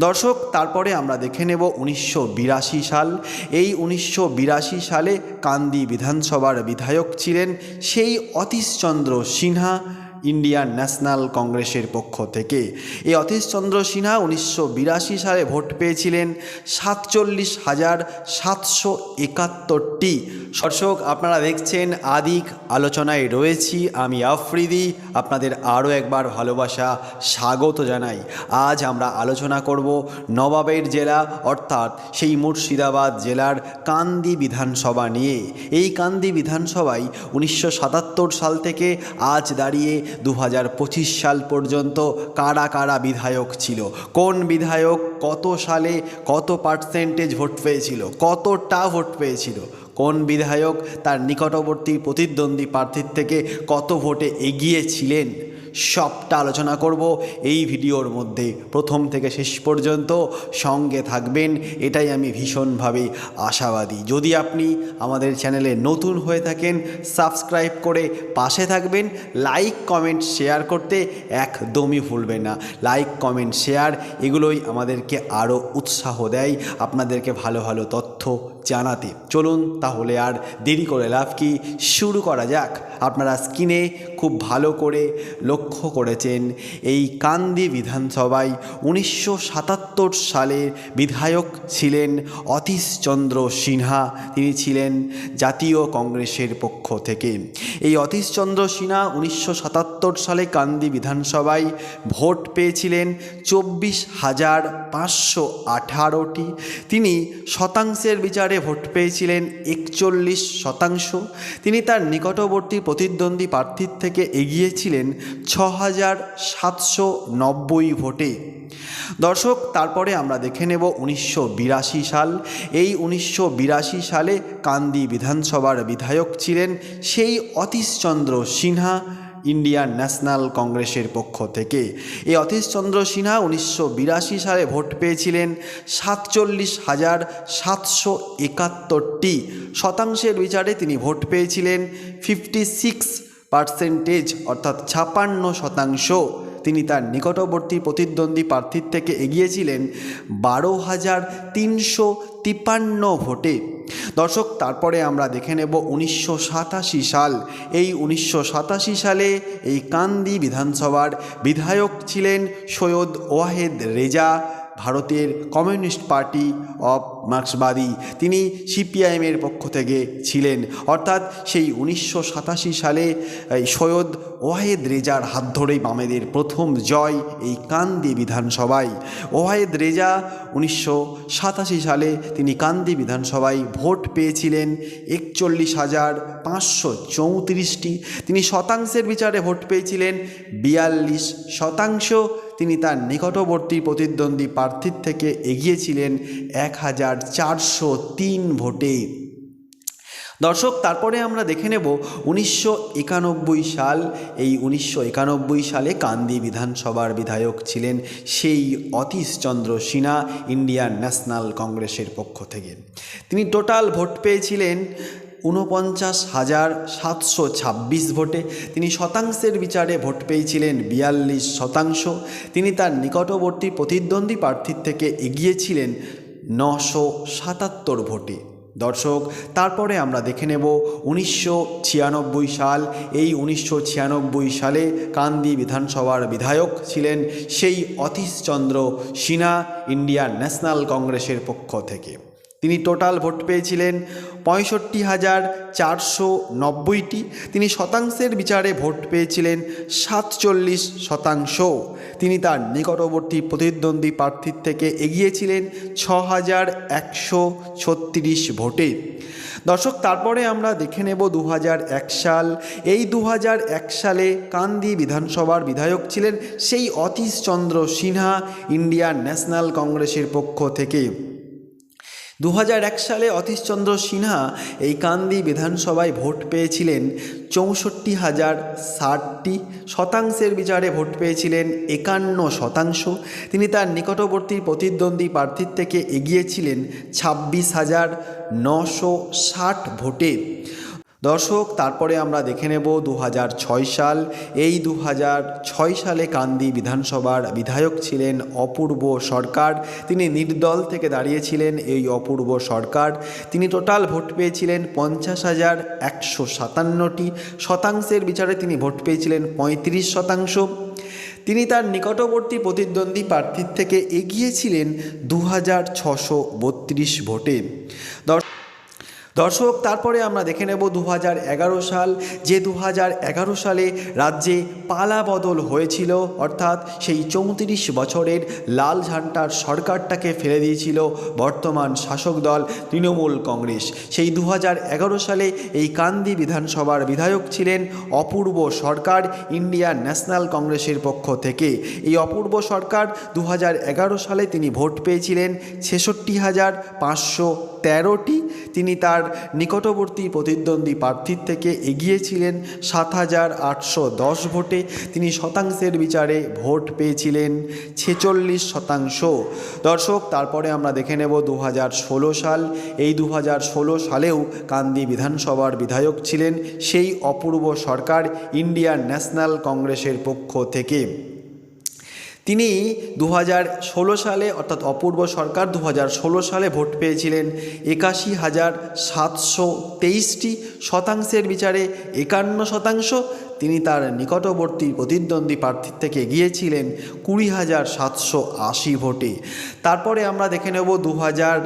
দর্শক, তারপরে আমরা দেখে নেব উনিশশো বিরাশি সাল। এই উনিশশো বিরাশি সালে কান্দি বিধানসভার বিধায়ক ছিলেন সেই অতীশচন্দ্র সিনহা। ইন্ডিয়ান ন্যাশনাল কংগ্রেসের পক্ষ থেকে। এই অতীশচন্দ্র সিনহা উনিশশো বিরাশি সালে ভোট পেয়েছিলেন। সাতচল্লিশ হাজার সাতশো একাত্তরটি। দর্শক, আপনারা দেখছেন আদিক আলোচনায় রয়েছি আমি আফ্রিদি। আপনাদের আরও একবার ভালোবাসা, স্বাগত জানাই। আজ আমরা আলোচনা করব নবাবের জেলা, অর্থাৎ সেই মুর্শিদাবাদ জেলার কান্দি বিধানসভা নিয়ে। এই কান্দি বিধানসভায় উনিশশো সাতাত্তর সাল থেকে আজ দাঁড়িয়ে দু সাল পর্যন্ত কারা কারা বিধায়ক ছিল? কোন বিধায়ক কত সালে কত পার্সেন্টেজ ভোট পেয়েছিল? কতটা ভোট পেয়েছিল? কোন বিধায়ক তার নিকটবর্তী প্রতিদ্বন্দ্বী প্রার্থীর থেকে কত ভোটে এগিয়ে ছিলেন সবটা আলোচনা করব। এই ভিডিওর মধ্যে প্রথম থেকে শেষ পর্যন্ত সঙ্গে থাকবেন। এটাই আমি ভীষণভাবে আশাবাদী। যদি আপনি আমাদের চ্যানেলে নতুন হয়ে থাকেন, সাবস্ক্রাইব করে পাশে থাকবেন। লাইক, কমেন্ট, শেয়ার করতে একদমই ভুলবেন না। লাইক, কমেন্ট, শেয়ার এগুলোই আমাদেরকে আরও উৎসাহ দেয়। আপনাদেরকে ভালো ভালো তথ্য জানাতে। চলুন তাহলে আর দেরি করে লাভ কি? শুরু করা যাক। আপনারা স্ক্রিনে খুব ভালো করে লক্ষ্য করেছেন, এই কান্দি বিধানসভায় উনিশশো সাতাত্তর সালে বিধায়ক ছিলেন অতীশচন্দ্র সিনহা। তিনি ছিলেন জাতীয় কংগ্রেসের পক্ষ থেকে। এই অতীশচন্দ্র সিনহা উনিশশো সাতাত্তর সালে কান্দি বিধানসভায় ভোট পেয়েছিলেন চব্বিশ হাজার পাঁচশো আঠারোটি। তিনি শতাংশের বিচারে ভোট পেয়েছিলেন একচল্লিশ শতাংশ। তিনি তার নিকটবর্তী প্রতিদ্বন্দ্বী প্রার্থীর থেকে এগিয়েছিলেন ছ হাজার সাতশো নব্বই ভোটে। দর্শক, তারপরে আমরা দেখে নেব উনিশশো বিরাশি সাল। এই উনিশশো বিরাশি সালে কান্দি বিধানসভার বিধায়ক ছিলেন সেই অতীশচন্দ্র সিনহা। ইন্ডিয়ান ন্যাশনাল কংগ্রেসের পক্ষ থেকে। এই অতীশচন্দ্র সিনহা উনিশশো বিরাশি সালে ভোট পেয়েছিলেন সাতচল্লিশ হাজার সাতশো একাত্তরটি শতাংশের বিচারে তিনি ভোট পেয়েছিলেন ফিফটি সিক্স পার্সেন্টেজ অর্থাৎ ছাপান্ন শতাংশ। তিনি তার নিকটবর্তী প্রতিদ্বন্দ্বী প্রার্থীর থেকে এগিয়েছিলেন বারো হাজার তিনশো তিপান্ন ভোটে। দর্শক, তারপরে আমরা দেখে নেব উনিশশো সাতাশি সাল। এই উনিশশো সাতাশি সালে এই কান্দি বিধানসভার বিধায়ক ছিলেন সৈয়দ ওয়াহেদ রেজা। ভারতের কমিউনিস্ট পার্টি অফ মার্ক্সবাদী। তিনি সিপিআইএমের পক্ষ থেকে ছিলেন। অর্থাৎ সেই উনিশশো সাতাশি সালে সৈয়দ ওয়াহেদ রেজার হাত ধরেই বামেদের প্রথম জয় এই কান্দি বিধানসভায়। ওয়াহেদ রেজা উনিশশো সাতাশি সালে তিনি কান্দি বিধানসভায় ভোট পেয়েছিলেন। একচল্লিশ হাজার পাঁচশো চৌত্রিশটি। তিনি শতাংশের বিচারে ভোট পেয়েছিলেন। বিয়াল্লিশ শতাংশ তিনি তার নিকটবর্তী প্রতিদ্বন্দ্বী প্রার্থীর থেকে এগিয়েছিলেন এক হাজার চারশো তিন ভোটে। দর্শক, তারপরে আমরা দেখে নেব উনিশশো একানব্বই সাল। এই উনিশশো একানব্বই সালে কান্দি বিধানসভার বিধায়ক ছিলেন সেই অতীশচন্দ্র সিনহা, ইন্ডিয়ান ন্যাশনাল কংগ্রেসের পক্ষ থেকে। তিনি টোটাল ভোট পেয়েছিলেন ঊনপঞ্চাশ হাজার সাতশো ছাব্বিশ ভোটে তিনি শতাংশের বিচারে ভোট পেয়েছিলেন বিয়াল্লিশ শতাংশ। তিনি তার নিকটবর্তী প্রতিদ্বন্দ্বী প্রার্থীর থেকে এগিয়েছিলেন নশো সাতাত্তর ভোটে। দর্শক, তারপরে আমরা দেখে নেব উনিশশো ছিয়ানব্বই সাল। এই উনিশশো ছিয়ানব্বই সালে কান্দি বিধানসভার বিধায়ক ছিলেন সেই অতীশচন্দ্র সিনহা ইন্ডিয়ান ন্যাশনাল কংগ্রেসের পক্ষ থেকে। তিনি টোটাল ভোট পেয়েছিলেন পঁয়ষট্টি হাজার চারশো নব্বইটি। তিনি শতাংশের বিচারে ভোট পেয়েছিলেন সাতচল্লিশ শতাংশ। তিনি তার নিকটবর্তী প্রতিদ্বন্দ্বী প্রার্থীর থেকে এগিয়েছিলেন ছ হাজার একশো ছত্রিশ ভোটে। দর্শক, তারপরে আমরা দেখে নেব দু সাল। এই দু সালে কান্দি বিধানসভার বিধায়ক ছিলেন সেই অতীশচন্দ্র সিনহা, ইন্ডিয়ান ন্যাশনাল কংগ্রেসের পক্ষ থেকে। দু সালে অতীশচন্দ্র সিনহা এই কান্দি বিধানসভায় ভোট পেয়েছিলেন। চৌষট্টি হাজার ষাটটি শতাংশের বিচারে ভোট পেয়েছিলেন একান্ন শতাংশ। তিনি তার নিকটবর্তী প্রতিদ্বন্দ্বী প্রার্থীর থেকে এগিয়েছিলেন ছাব্বিশ হাজার নশো ষাট ভোটে। দর্শক, তারপরে আমরা দেখে নেব দু হাজার ছয় সাল। এই দু সালে কান্দি বিধানসভার বিধায়ক ছিলেন অপূর্ব সরকার। তিনি নির্দল থেকে দাঁড়িয়েছিলেন এই অপূর্ব সরকার। তিনি টোটাল ভোট পেয়েছিলেন পঞ্চাশ হাজার একশো সাতান্নটি শতাংশের বিচারে তিনি ভোট পেয়েছিলেন পঁয়ত্রিশ শতাংশ। তিনি তার নিকটবর্তী প্রতিদ্বন্দ্বী প্রার্থীর থেকে এগিয়েছিলেন দু হাজার ছশো বত্রিশ ভোটে। দর্শক দর্শক, তারপরে আমরা দেখে নেব দু হাজার এগারো সাল, যে দু হাজার এগারো সালে রাজ্যে পালা বদল হয়েছিল, অর্থাৎ সেই চৌত্রিশ বছরের লাল ঝান্টার সরকারটাকে ফেলে দিয়েছিল বর্তমান শাসক দল তৃণমূল কংগ্রেস। সেই দু হাজার এগারো সালে এই কান্দি বিধানসভার বিধায়ক ছিলেন অপূর্ব সরকার ইন্ডিয়ান ন্যাশনাল কংগ্রেসের পক্ষ থেকে। এই অপূর্ব সরকার দু হাজার এগারো সালে তিনি ভোট পেয়েছিলেন ছেষট্টি হাজার পাঁচশো তেরোটি। তিনি তার নিকটবর্তী প্রতিদ্বন্দ্বী প্রার্থীর থেকে এগিয়েছিলেন সাত হাজার আটশো দশ ভোটে। তিনি শতাংশের বিচারে ভোট পেয়েছিলেন ছেচল্লিশ শতাংশ। দর্শক, তারপরে আমরা দেখে নেব দু সাল। এই দু সালেও কান্দি বিধানসভার বিধায়ক ছিলেন সেই অপূর্ব সরকার ইন্ডিয়ান ন্যাশনাল কংগ্রেসের পক্ষ থেকে। তিনি দু সালে, অর্থাৎ অপূর্ব সরকার দু সালে ভোট পেয়েছিলেন। একাশি হাজার সাতশো তেইশটি শতাংশের বিচারে একান্ন শতাংশ তিনি তার নিকটবর্তী প্রতিদ্বন্দ্বী প্রার্থীর থেকে গিয়েছিলেন কুড়ি হাজার সাতশো আশি ভোটে। তারপরে আমরা দেখে নেব দু হাজার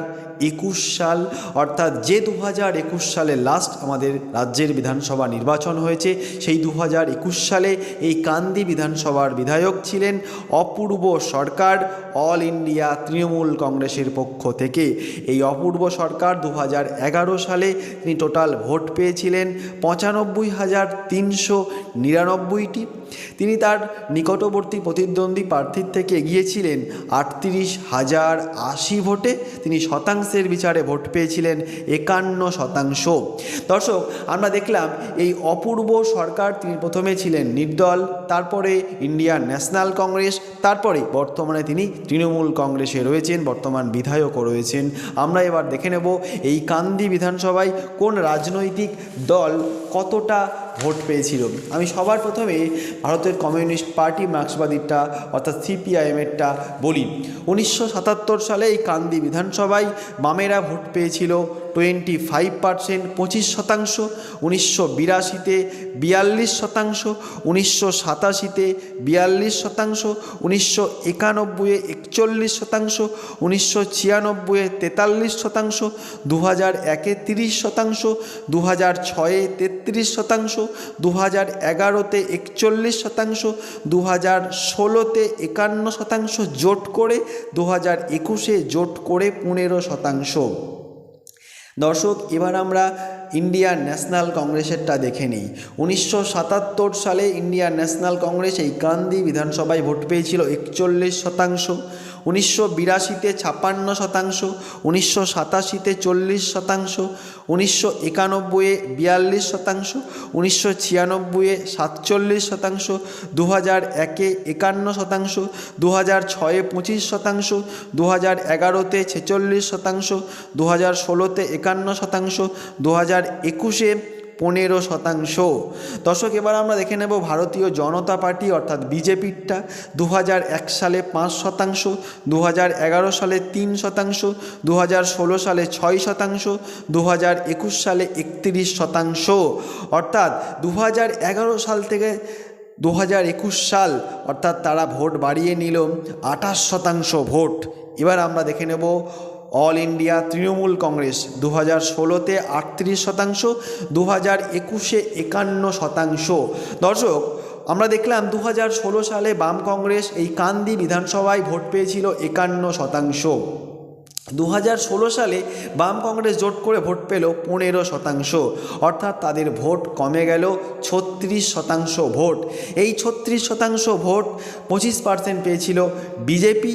একুশ সাল, অর্থাৎ যে দু হাজার একুশ সালে লাস্ট আমাদের রাজ্যের বিধানসভা নির্বাচন হয়েছে, সেই দু হাজার একুশ সালে এই কান্দি বিধানসভার বিধায়ক ছিলেন অপূর্ব সরকার অল ইন্ডিয়া তৃণমূল কংগ্রেসের পক্ষ থেকে। এই অপূর্ব সরকার দু হাজার এগারো সালে তিনি টোটাল ভোট পেয়েছিলেন, পঁচানব্বই হাজার তিনশো নিরানব্বইটি। তিনি তার নিকটবর্তী প্রতিদ্বন্দ্বী প্রার্থীর থেকে এগিয়েছিলেন। আটত্রিশ হাজার আশি ভোটে তিনি শতাংশের বিচারে ভোট পেয়েছিলেন, একান্ন শতাংশ। দর্শক, আমরা দেখলাম এই অপূর্ব সরকার তিনি প্রথমে ছিলেন নির্দল, তারপরে ইন্ডিয়ান ন্যাশনাল কংগ্রেস, তারপরে বর্তমানে তিনি তৃণমূল কংগ্রেসে রয়েছেন, বর্তমান বিধায়কও রয়েছেন। আমরা এবার দেখে নেব এই কান্দি বিধানসভায় কোন রাজনৈতিক দল কতটা ভোট পেয়েছিল। আমি সবার প্রথমে ভারতের কমিউনিস্ট পার্টি মার্ক্সবাদীরটা, অর্থাৎ সিপিআইএমেরটা বলি। উনিশশো সাতাত্তর সালে এই কান্দি বিধানসভায় বামেরা ভোট পেয়েছিল। টোয়েন্টি ফাইভ পার্সেন্ট, পঁচিশ শতাংশ, উনিশশো বিরাশিতে বিয়াল্লিশ শতাংশ, উনিশশো সাতাশিতে বিয়াল্লিশ শতাংশ, উনিশশো একানব্বইয়ে একচল্লিশ শতাংশ, উনিশশো ছিয়ানব্বইয়ে তেতাল্লিশ শতাংশ দু হাজার একে তিরিশ শতাংশ দু হাজার ছয়ে তেত্রিশ শতাংশ দু হাজার এগারোতে একচল্লিশ শতাংশ দু হাজার ষোলোতে একান্ন শতাংশ জোট করে দু হাজার একুশে জোট করে পনেরো শতাংশ। দর্শক, এবার আমরা ইন্ডিয়ান ন্যাশনাল কংগ্রেসেরটা দেখে নিই। উনিশশো সাতাত্তর সালে ইন্ডিয়ান ন্যাশনাল কংগ্রেস এই কান্দি বিধানসভায় ভোট পেয়েছিল একচল্লিশ শতাংশ। উনিশশো বিরাশিতে ছাপ্পান্ন শতাংশ, উনিশশো সাতাশিতে চল্লিশ শতাংশ, উনিশশো একানব্বইয়ে বিয়াল্লিশ শতাংশ, উনিশশো ছিয়ানব্বইয়ে সাতচল্লিশ শতাংশ দু হাজার একে একান্ন শতাংশ দু হাজার ছয়ে পঁচিশ শতাংশ দু হাজার এগারোতে ছেচল্লিশ শতাংশ দু হাজার ষোলোতে একান্ন শতাংশ দু হাজার একুশে পনেরো শতাংশ। দর্শক, এবার আমরা দেখে নেব ভারতীয় জনতা পার্টি, অর্থাৎ বিজেপিরটা দু সালে পাঁচ শতাংশ দু সালে তিন শতাংশ দু সালে ছয় শতাংশ দু সালে একত্রিশ শতাংশ। অর্থাৎ দু সাল থেকে দু হাজার একুশ সাল, অর্থাৎ তারা ভোট বাড়িয়ে নিল আঠাশ শতাংশ ভোট। এবার আমরা দেখে নেব অল ইন্ডিয়া তৃণমূল কংগ্রেস দু হাজার ষোলোতে আটত্রিশ শতাংশ দু হাজার একুশে একান্ন শতাংশ। দর্শক, আমরা দেখলাম দু হাজার ষোলো সালে বাম কংগ্রেস এই কান্দি বিধানসভায় ভোট পেয়েছিল একান্ন শতাংশ। দু হাজার ষোলো সালে বাম কংগ্রেস জোট করে ভোট পেল পনেরো শতাংশ। অর্থাৎ তাদের ভোট কমে গেল ছত্রিশ শতাংশ ভোট। এই ছত্রিশ শতাংশ ভোট পঁচিশ পার্সেন্ট পেয়েছিল বিজেপি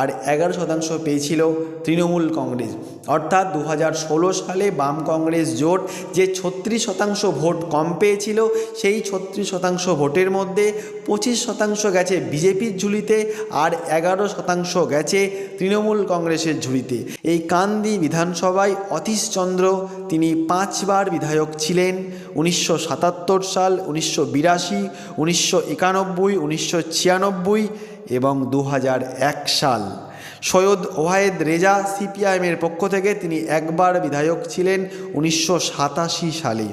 আর এগারো শতাংশ পেয়েছিল তৃণমূল কংগ্রেস। অর্থাৎ দু হাজার ষোলো সালে বাম কংগ্রেস জোট যে ছত্রিশ শতাংশ ভোট কম পেয়েছিল, সেই ছত্রিশ শতাংশ ভোটের মধ্যে পঁচিশ শতাংশ গেছে বিজেপির ঝুলিতে আর এগারো শতাংশ গেছে তৃণমূল কংগ্রেসের ঝুলিতে। এই কান্দি বিধানসভায় অতীশচন্দ্র তিনি পাঁচবার বিধায়ক ছিলেন, উনিশশো সাতাত্তর সাল উনিশশো বিরাশি, উনিশশো একানব্বই, উনিশশো ছিয়ানব্বই এবং দু সাল। সৈয়দ ওয়াহেদ রেজা সিপিআইএমের পক্ষ থেকে তিনি একবার বিধায়ক ছিলেন উনিশশো সাতাশি সালে।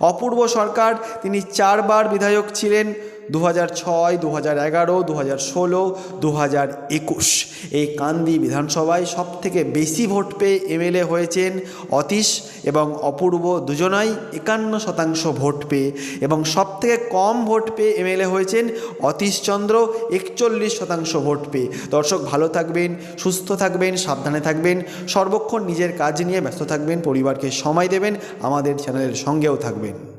অপূর্ব সরকার তিনি চারবার বিধায়ক ছিলেন দু হাজার ছয় দু হাজার এগারো দু হাজার ষোলো দু হাজার একুশ। এই কান্দি বিধানসভায় সবথেকে বেশি ভোট পেয়ে এমএলএ হয়েছেন অতীশ এবং অপূর্ব দুজনাই একান্ন শতাংশ ভোট পেয়ে এবং সবথেকে কম ভোট পেয়ে এমএলএ হয়েছেন অতীশচন্দ্র একচল্লিশ শতাংশ ভোট পেয়ে। দর্শক, ভালো থাকবেন, সুস্থ থাকবেন, সাবধানে থাকবেন, সর্বক্ষণ নিজের কাজ নিয়ে ব্যস্ত থাকবেন, পরিবারকে সময় দেবেন, আমাদের চ্যানেলের সঙ্গেও থাকবেন।